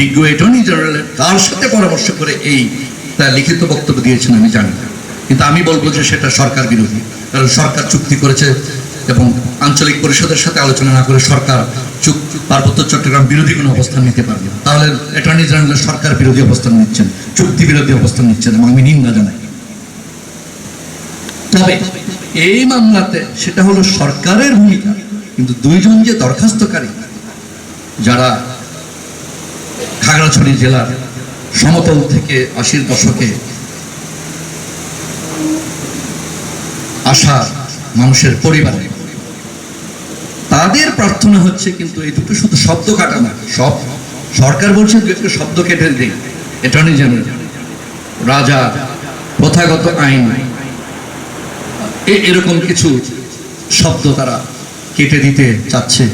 বিজ্ঞ অ্যাটর্নি জেনারেলের কার সাথে পরামর্শ করে এই, তার লিখিত বক্তব্য দিয়েছেন, আমি জানি কিন্তু আমি বলব যে সেটা সরকার বিরোধী। কারণ সরকার চুক্তি করেছে এবং আঞ্চলিক পরিষদের সাথে আলোচনা না করে সরকার পার্বত্য চট্টগ্রাম বিরোধী কোনো অবস্থান নিতে পারবে তাহলে অ্যাটর্নি জেনারেল সরকার বিরোধী অবস্থান নিচ্ছেন, চুক্তি বিরোধী অবস্থান নিচ্ছেন, এবং আমি নিন্দা জানাই। তবে এই মামলাতে সেটা হলো সরকারের ভূমিকা, কিন্তু দুইজন যে দরখাস্তকারী, যারা খাগড়াছড়ি জেলার সমতল থেকে আশির দশকে আসা মানুষের পরিবারে। তাদের প্রার্থনা হচ্ছে কিন্তু এই দুটো শুধু শব্দ কাটা না সব সরকার বলছে একটা শব্দ কেটে দিই অ্যাটর্নি জেনারেল, রাজা, প্রথাগত আইন এরকম কিছু শব্দ তারা কেটে দিতে চাচ্ছে।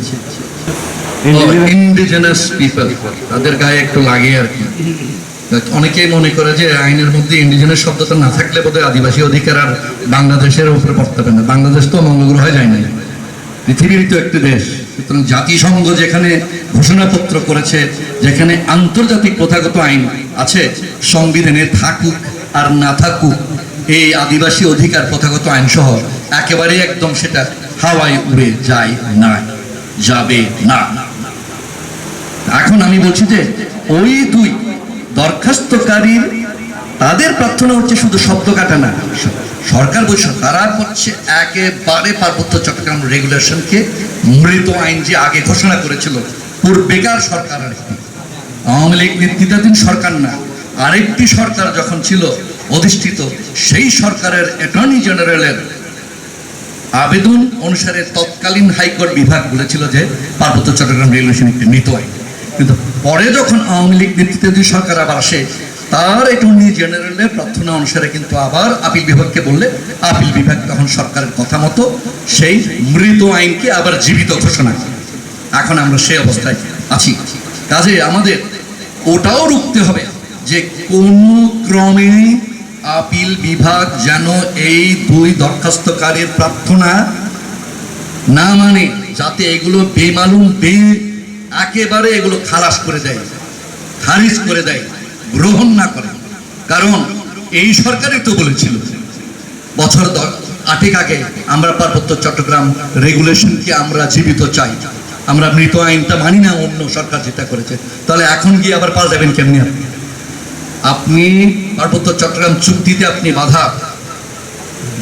ইন্ডিজেনাস পিপল তাদের গায়ে একটু লাগে আর কি। অনেকেই মনে করে যে আইনের মধ্যে ইন্ডিজেনাস শব্দটা না থাকলে বোধহয় আদিবাসী অধিকার আর বাংলাদেশের উপরে পড়তে না। বাংলাদেশ তো মঙ্গলগ্রহে যায় নাই। পৃথিবীর তো একটি দেশ। সুতরাং জাতিসংঘ যেখানে ঘোষণাপত্র করেছে, যেখানে আন্তর্জাতিক প্রথাগত আইন আছে, সংবিধানে থাকুক আর না থাকুক, এই আদিবাসী অধিকার প্রথাগত আইন সহ একেবারে একদম সেটা হাওয়ায় উড়ে যায় না, যাবে না। এখন আমি বলছি যে ওই দুই দরখাস্তকারীর, তাদের প্রার্থনা হচ্ছে শুধু শব্দ কাটা না। সরকার বলছে তারা করছে একেবারে পার্বত্য চট্টগ্রাম রেগুলেশনকে মৃত আইন যে আগে ঘোষণা করেছিল, পূর্বেকার সরকার আর কি। আওয়ামী লীগ নেতৃত্বাধীন সরকার না, আরেকটি সরকার যখন ছিল অধিষ্ঠিত, সেই সরকারের অ্যাটর্নি জেনারেলের আবেদন অনুসারে তৎকালীন হাইকোর্ট বিভাগ বলেছিল যে পার্বত্য চট্টগ্রাম রেগুলেশন একটি মৃত আইন। কিন্তু পরে যখন আওয়ামী লীগ নেতৃত্বাধীন সরকার আবার আসে, তার অ্যাটর্নি জেনারেলের প্রার্থনা অনুসারে কিন্তু আবার আপিল বিভাগকে বললে আপিল বিভাগ তখন সরকারের কথা মতো সেই মৃত আইনকে আবার জীবিত ঘোষণা করে। এখন আমরা সেই অবস্থায় আছি। কাজে আমাদের ওটাও রুখতে হবে যে কোনো ক্রমে আপিল বিভাগ যেন এই দুই দরখাস্তকারীর প্রার্থনা না মানে যাতে এগুলো বেমালুম, বে একেবারে এগুলো খালাস করে দেয়, খারিজ করে দেয়, গ্রহণ না করে। কারণ এই সরকারই তো বলেছিল, বছর আটেক আগে আমরা পার্বত্য চট্টগ্রাম রেগুলেশনকে আমরা জীবিত চাই। আমরা মৃত আইনটা মানি না, অন্য সরকার যেটা করেছে। তাহলে এখন গিয়ে আবার পাল্টাবেন কেমনি আপনি? আপনি পার্বত্য চট্টগ্রাম চুক্তিতে আপনি বাধা,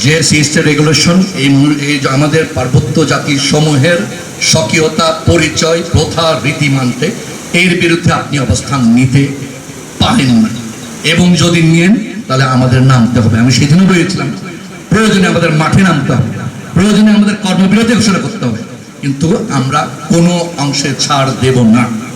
যে সিস্টেম রেগুলেশন, এই আমাদের পার্বত্য জাতির সমূহের স্বকীয়তা, পরিচয়, প্রথা, রীতি মানতে এর বিরুদ্ধে আপনি অবস্থান নিতে পারেন না। এবং যদি নিয়েন তাহলে আমাদের নামতে হবে। আমি সেদিনও বলেছিলাম, প্রয়োজনে আমাদের মাঠে নামতে হবে, প্রয়োজনে আমাদের কর্মবিরতি ঘোষণা করতে হবে। কিন্তু আমরা কোনো অংশে ছাড় দেব না।